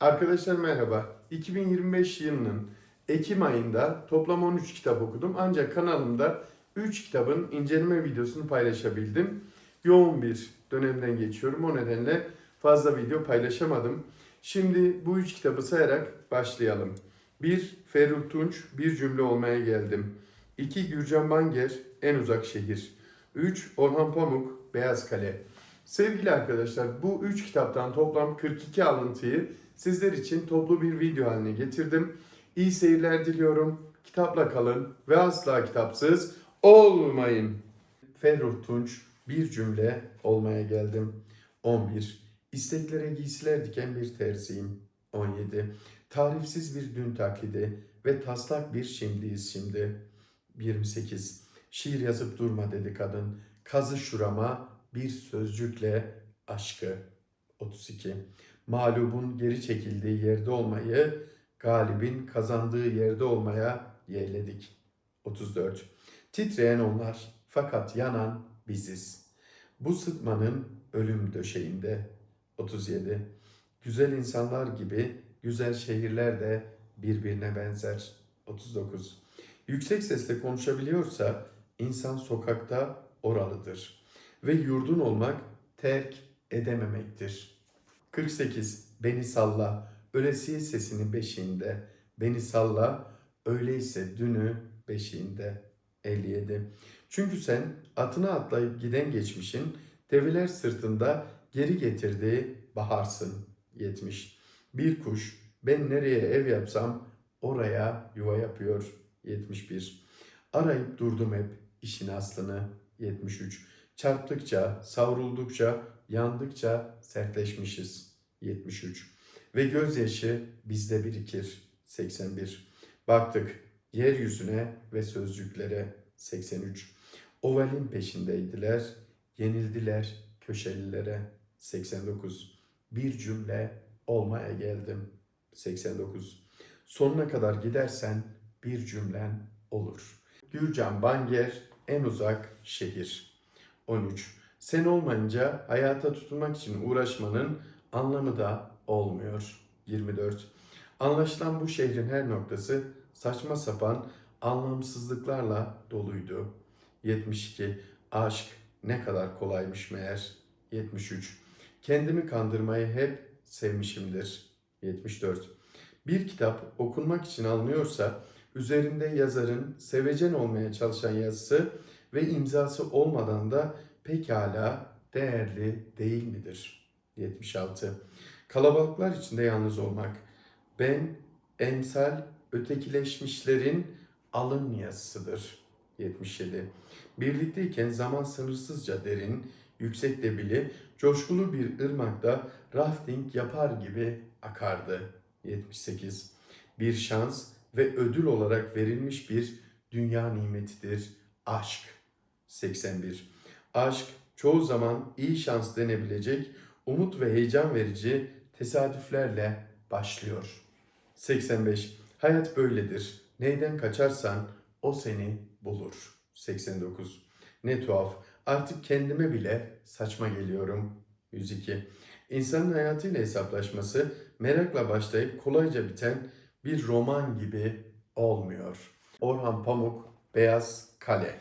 Arkadaşlar merhaba. 2025 yılının Ekim ayında toplam 13 kitap okudum. Ancak kanalımda 3 kitabın inceleme videosunu paylaşabildim. Yoğun bir dönemden geçiyorum. O nedenle fazla video paylaşamadım. Şimdi bu 3 kitabı sayarak başlayalım. 1. Ferruh Tunç, Bir Cümle Olmaya Geldim. 2. Gürcan Banger, En Uzak Şehir. 3. Orhan Pamuk, Beyaz Kale. Sevgili arkadaşlar bu 3 kitaptan toplam 42 alıntıyı sizler için toplu bir video haline getirdim. İyi seyirler diliyorum. Kitapla kalın ve asla kitapsız olmayın. Ferruh Tunç bir cümle olmaya geldim. 11. İsteklere giysiler diken bir terziyim. 17. Tarifsiz bir dün taklidi ve taslak bir şimdiyiz şimdi. 28. Şiir yazıp durma dedi kadın. Kazı şurama bir sözcükle aşkı. 32. Mağlubun geri çekildiği yerde olmayı, galibin kazandığı yerde olmaya yeğledik. 34. Titreyen onlar fakat yanan biziz. Bu sıtmanın ölüm döşeğinde. 37. Güzel insanlar gibi güzel şehirler de birbirine benzer. 39. Yüksek sesle konuşabiliyorsa insan sokakta oralıdır ve yurdun olmak terk edememektir. 48. Beni salla, ölesiye sesini beşiğinde. Beni salla, öyleyse dünü beşiğinde. 57. Çünkü sen atına atlayıp giden geçmişin develer sırtında geri getirdiği baharsın. 70. Bir kuş ben nereye ev yapsam oraya yuva yapıyor. 71. Arayıp durdum hep işin aslını. 73. Çarptıkça, savruldukça, yandıkça sertleşmişiz. 73. Ve gözyaşı bizde birikir. 81. Baktık yeryüzüne ve sözcüklere. 83. Ovalin peşindeydiler, yenildiler köşelilere. 89. Bir cümle olmaya geldim. 89. Sonuna kadar gidersen bir cümlen olur. Gürcan Banger, en uzak şehir. 13. Sen olmayınca hayata tutunmak için uğraşmanın anlamı da olmuyor. 24. Anlaşılan bu şehrin her noktası saçma sapan anlamsızlıklarla doluydu. 72. Aşk ne kadar kolaymış meğer. 73. Kendimi kandırmayı hep sevmişimdir. 74. Bir kitap okunmak için alınıyorsa üzerinde yazarın sevecen olmaya çalışan yazısı ve imzası olmadan da pekala değerli değil midir? 76. Kalabalıklar içinde yalnız olmak. Ben emsal ötekileşmişlerin alın yazısıdır. 77. Birlikteyken zaman sınırsızca derin, yüksek debili, coşkulu bir ırmakta rafting yapar gibi akardı. 78. Bir şans ve ödül olarak verilmiş bir dünya nimetidir aşk. 81. Aşk çoğu zaman iyi şans denebilecek umut ve heyecan verici tesadüflerle başlıyor. 85. Hayat böyledir. Neyden kaçarsan o seni bulur. 89. Ne tuhaf. Artık kendime bile saçma geliyorum. 102. İnsanın hayatıyla hesaplaşması merakla başlayıp kolayca biten bir roman gibi olmuyor. Orhan Pamuk, Beyaz Kale.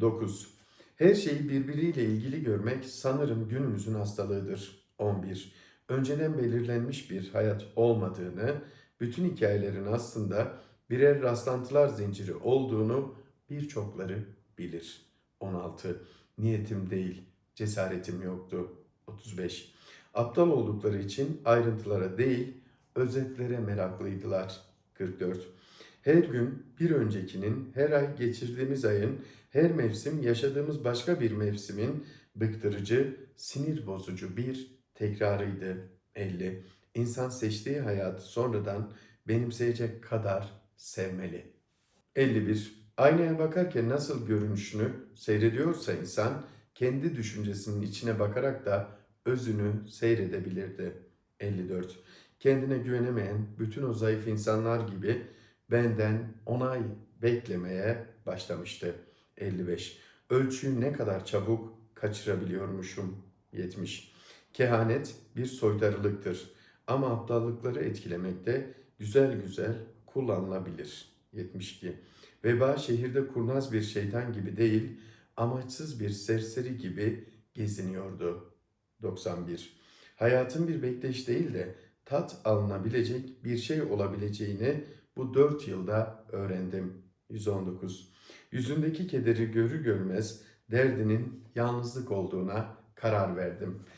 9. Her şeyi birbiriyle ilgili görmek sanırım günümüzün hastalığıdır. 11. Önceden belirlenmiş bir hayat olmadığını, bütün hikayelerin aslında birer rastlantılar zinciri olduğunu birçokları bilir. 16. Niyetim değil, cesaretim yoktu. 35. Aptal oldukları için ayrıntılara değil, özetlere meraklıydılar. 44. Her gün bir öncekinin, her ay geçirdiğimiz ayın, her mevsim yaşadığımız başka bir mevsimin bıktırıcı, sinir bozucu bir tekrarıydı. 50. İnsan seçtiği hayatı sonradan benimseyecek kadar sevmeli. 51. Aynaya bakarken nasıl görünüşünü seyrediyorsa insan, kendi düşüncesinin içine bakarak da özünü seyredebilirdi. 54. Kendine güvenemeyen bütün o zayıf insanlar gibi benden onay beklemeye başlamıştı. 55. Ölçüyü ne kadar çabuk kaçırabiliyormuşum. 70. Kehanet bir soytarılıktır. Ama aptallıkları etkilemekte güzel güzel kullanılabilir. 72. Veba şehirde kurnaz bir şeytan gibi değil, amaçsız bir serseri gibi geziniyordu. 91. Hayatın bir bekleyiş değil de tat alınabilecek bir şey olabileceğini bu dört yılda öğrendim. 119. Yüzündeki kederi görür görmez derdinin yalnızlık olduğuna karar verdim.